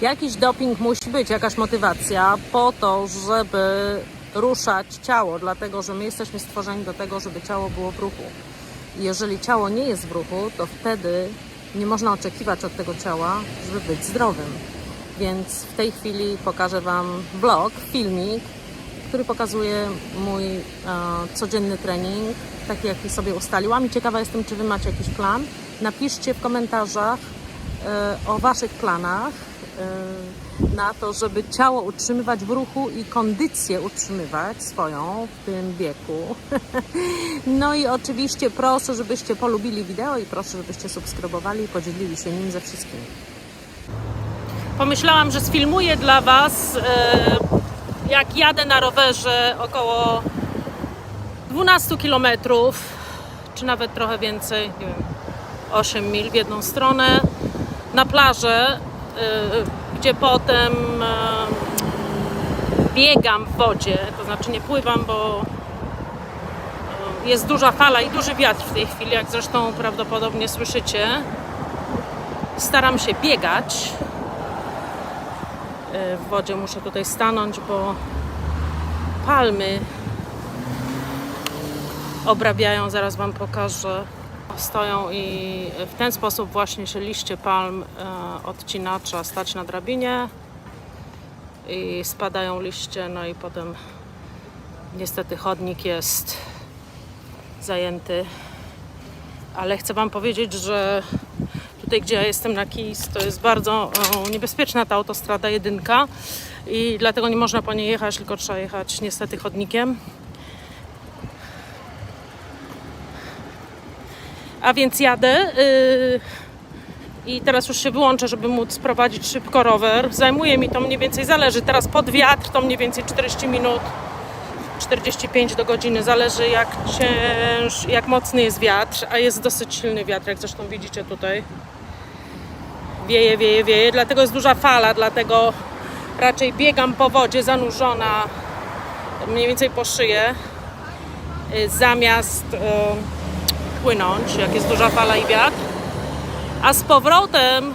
Jakiś doping musi być, jakaś motywacja po to, żeby ruszać ciało, dlatego że my jesteśmy stworzeni do tego, żeby ciało było w ruchu. Jeżeli ciało nie jest w ruchu, to wtedy nie można oczekiwać od tego ciała, żeby być zdrowym. Więc w tej chwili pokażę Wam vlog, filmik, który pokazuje mój e, codzienny trening, taki jaki sobie ustaliłam. I ciekawa jestem, czy Wy macie jakiś plan. Napiszcie w komentarzach e, o Waszych planach na to, żeby ciało utrzymywać w ruchu i kondycję utrzymywać swoją w tym wieku. no i oczywiście proszę, żebyście polubili wideo i proszę, żebyście subskrybowali i podzielili się nim ze wszystkimi. Pomyślałam, że sfilmuję dla Was, e, jak jadę na rowerze około 12 km, czy nawet trochę więcej, nie wiem, 8 mil w jedną stronę, na plażę, gdzie potem e, biegam w wodzie, to znaczy nie pływam, bo e, jest duża fala i duży wiatr w tej chwili, jak zresztą prawdopodobnie słyszycie. Staram się biegać w wodzie. Muszę tutaj stanąć, bo palmy obrabiają, zaraz Wam pokażę. Stoją i w ten sposób właśnie się liście palm e, odcina. Trzeba stać na drabinie i spadają liście, no i potem niestety chodnik jest zajęty. Ale chcę Wam powiedzieć, że tutaj, gdzie ja jestem na Kis, to jest bardzo o, niebezpieczna ta autostrada jedynka i dlatego nie można po niej jechać, tylko trzeba jechać niestety chodnikiem. A więc jadę yy, i teraz już się wyłączę, żeby móc prowadzić szybko rower. Zajmuje mi to mniej więcej, zależy teraz pod wiatr, to mniej więcej 40 minut 45 do godziny, zależy jak cięż, jak mocny jest wiatr, a jest dosyć silny wiatr, jak zresztą widzicie tutaj. Wieje, wieje, wieje, dlatego jest duża fala, dlatego raczej biegam po wodzie zanurzona mniej więcej po szyję, y, zamiast y, płynąć, jak jest duża fala i wiatr. A z powrotem,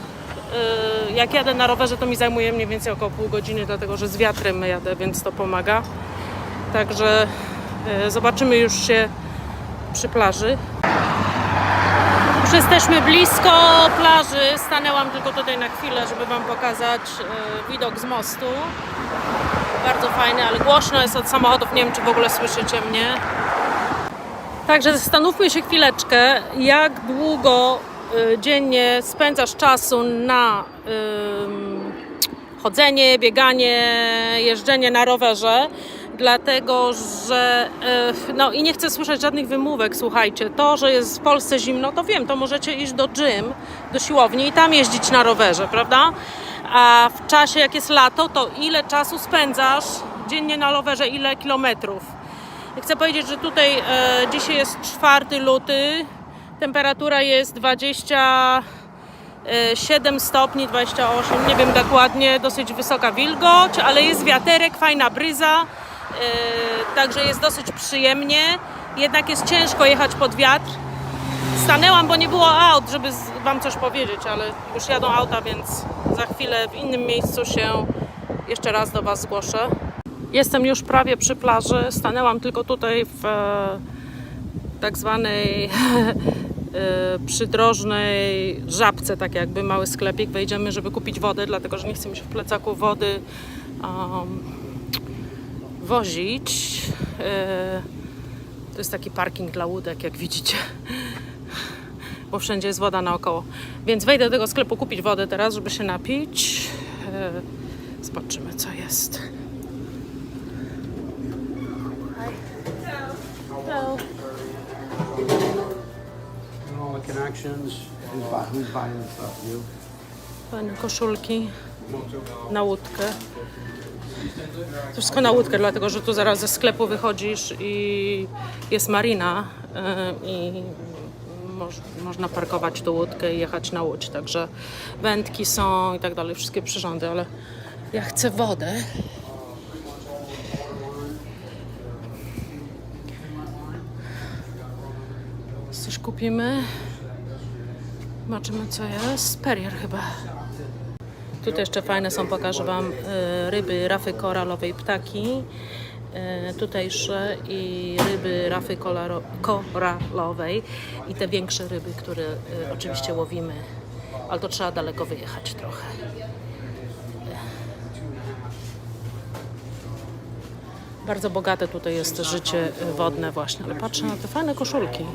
y, jak jadę na rowerze, to mi zajmuje mniej więcej około pół godziny, dlatego że z wiatrem jadę, więc to pomaga. Także e, zobaczymy już się przy plaży. Już jesteśmy blisko plaży. Stanęłam tylko tutaj na chwilę, żeby Wam pokazać e, widok z mostu. Bardzo fajny, ale głośno jest od samochodów. Nie wiem, czy w ogóle słyszycie mnie. Także zastanówmy się chwileczkę, jak długo e, dziennie spędzasz czasu na chodzenie, bieganie, jeżdżenie na rowerze, dlatego że e, no i nie chcę słyszeć żadnych wymówek, słuchajcie, to, że jest w Polsce zimno, to wiem, to możecie iść do gym, do siłowni i tam jeździć na rowerze, prawda? A w czasie jak jest lato, to ile czasu spędzasz dziennie na rowerze, ile kilometrów? Chcę powiedzieć, że tutaj e, dzisiaj jest 4 luty, temperatura jest 20 e, 7 stopni, 28, nie wiem dokładnie, dosyć wysoka wilgoć, ale jest wiaterek, fajna bryza, e, także jest dosyć przyjemnie. Jednak jest ciężko jechać pod wiatr. Stanęłam, bo nie było aut, żeby Wam coś powiedzieć, ale już jadą auta, więc za chwilę w innym miejscu się jeszcze raz do Was zgłoszę. Jestem już prawie przy plaży. Stanęłam tylko tutaj w e, tak zwanej e, przydrożnej żabce, tak jakby mały sklepik. Wejdziemy, żeby kupić wodę, dlatego że nie chcę mi się w plecaku wody um, wozić. E, to jest taki parking dla łódek, jak widzicie. Bo wszędzie jest woda naokoło. Więc wejdę do tego sklepu kupić wodę teraz, żeby się napić. Zobaczymy, co jest. Who's, buy, who's buying the stuff? You? Koszulki na łódkę. To wszystko na łódkę, dlatego że tu zaraz ze sklepu wychodzisz i jest marina e, i moż, można parkować tu łódkę i jechać na łódź. Także wędki są i tak dalej, wszystkie przyrządy, ale ja chcę wodę. Coś kupimy. Zobaczymy co jest. Perrier chyba. Tutaj jeszcze fajne są, pokażę Wam e, ryby rafy koralowej ptaki e, tutejsze i ryby rafy koralowej i te większe ryby, które e, oczywiście łowimy, ale to trzeba daleko wyjechać trochę. Bardzo bogate tutaj jest życie wodne właśnie, ale patrzę na te fajne koszulki.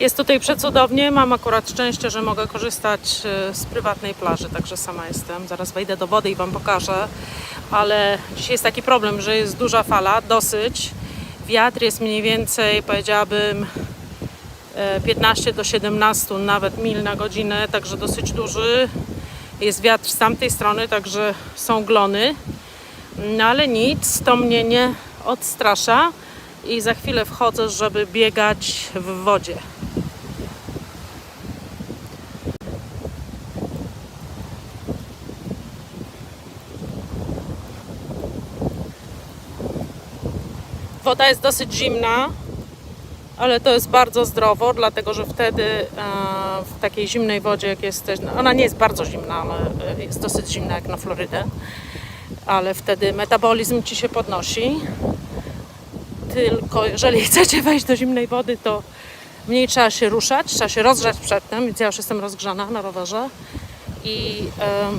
Jest tutaj przecudownie. Mam akurat szczęście, że mogę korzystać e, z prywatnej plaży, także sama jestem. Zaraz wejdę do wody i Wam pokażę. Ale dzisiaj jest taki problem, że jest duża fala, dosyć. Wiatr jest mniej więcej, powiedziałabym, e, 15 do 17 nawet mil na godzinę, także dosyć duży. Jest wiatr z tamtej strony, także są glony. No ale nic, to mnie nie odstrasza i za chwilę wchodzę, żeby biegać w wodzie. Woda jest dosyć zimna, ale to jest bardzo zdrowo, dlatego że wtedy e, w takiej zimnej wodzie, jak jesteś, ona nie jest bardzo zimna, ale e, jest dosyć zimna jak na Florydę, ale wtedy metabolizm ci się podnosi. Tylko jeżeli chcecie wejść do zimnej wody, to mniej trzeba się ruszać, trzeba się rozgrzać przedtem, więc ja już jestem rozgrzana na rowerze i em,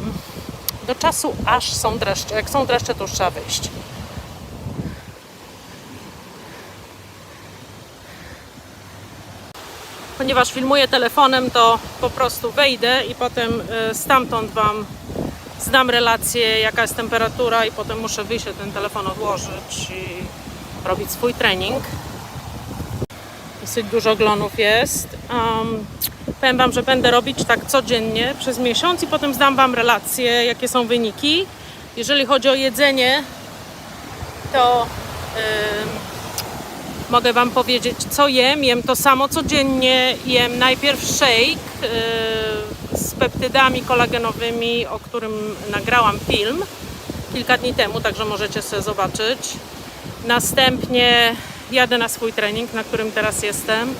do czasu aż są dreszcze. Jak są dreszcze, to już trzeba wyjść. ponieważ filmuję telefonem, to po prostu wejdę i potem e, stamtąd Wam zdam relację, jaka jest temperatura i potem muszę wyjść, ten telefon odłożyć i robić swój trening. Dosyć dużo glonów jest. Um, powiem Wam, że będę robić tak codziennie przez miesiąc i potem zdam Wam relacje, jakie są wyniki. Jeżeli chodzi o jedzenie, to em, mogę Wam powiedzieć, co jem. Jem to samo codziennie. Jem najpierw shake yy, z peptydami kolagenowymi, o którym nagrałam film kilka dni temu, także możecie sobie zobaczyć. Następnie jadę na swój trening, na którym teraz jestem.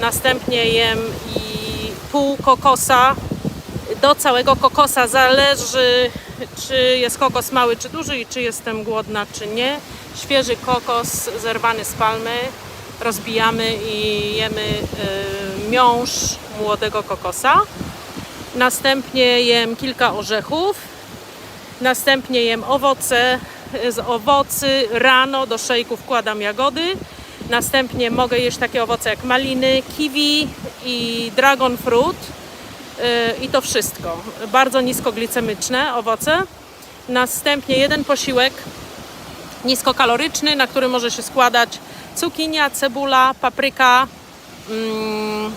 Następnie jem i pół kokosa. Do całego kokosa zależy, czy jest kokos mały, czy duży i czy jestem głodna, czy nie. Świeży kokos zerwany z palmy rozbijamy i jemy y, miąższ młodego kokosa. Następnie jem kilka orzechów. Następnie jem owoce. Z owocy rano do szejku wkładam jagody. Następnie mogę jeść takie owoce jak maliny, kiwi i dragon fruit. Yy, I to wszystko. Bardzo niskoglicemiczne owoce. Następnie jeden posiłek niskokaloryczny, na który może się składać cukinia, cebula, papryka mm,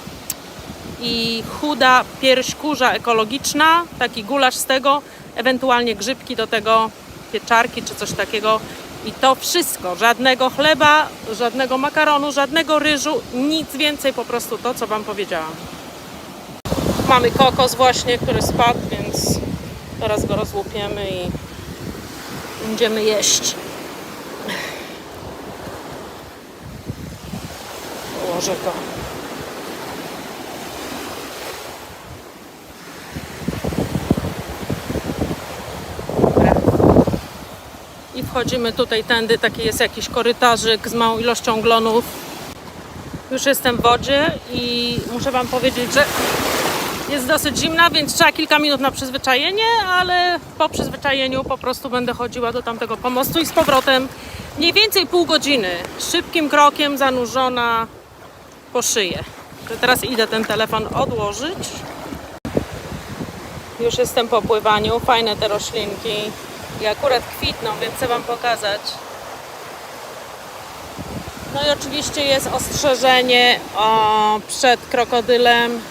i chuda pierś kurza ekologiczna, taki gulasz z tego, ewentualnie grzybki do tego, pieczarki czy coś takiego. I to wszystko, żadnego chleba, żadnego makaronu, żadnego ryżu, nic więcej, po prostu to, co Wam powiedziałam. Mamy kokos właśnie, który spadł, więc teraz go rozłupiemy i będziemy jeść. Położę go. Wchodzimy tutaj tędy, taki jest jakiś korytarzyk z małą ilością glonów. Już jestem w wodzie i muszę Wam powiedzieć, że jest dosyć zimna, więc trzeba kilka minut na przyzwyczajenie, ale po przyzwyczajeniu po prostu będę chodziła do tamtego pomostu i z powrotem mniej więcej pół godziny. Szybkim krokiem zanurzona po szyję. Teraz idę ten telefon odłożyć. Już jestem po pływaniu. Fajne te roślinki. I akurat kwitną, więc chcę Wam pokazać. No i oczywiście jest ostrzeżenie o, przed krokodylem.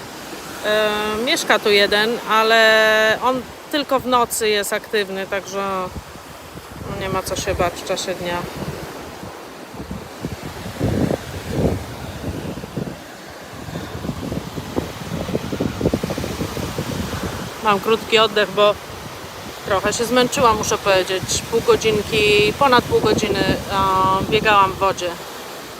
E, mieszka tu jeden, ale on tylko w nocy jest aktywny, także no nie ma co się bać w czasie dnia. Mam krótki oddech, bo trochę się zmęczyłam, muszę powiedzieć. Pół godzinki, ponad pół godziny biegałam w wodzie.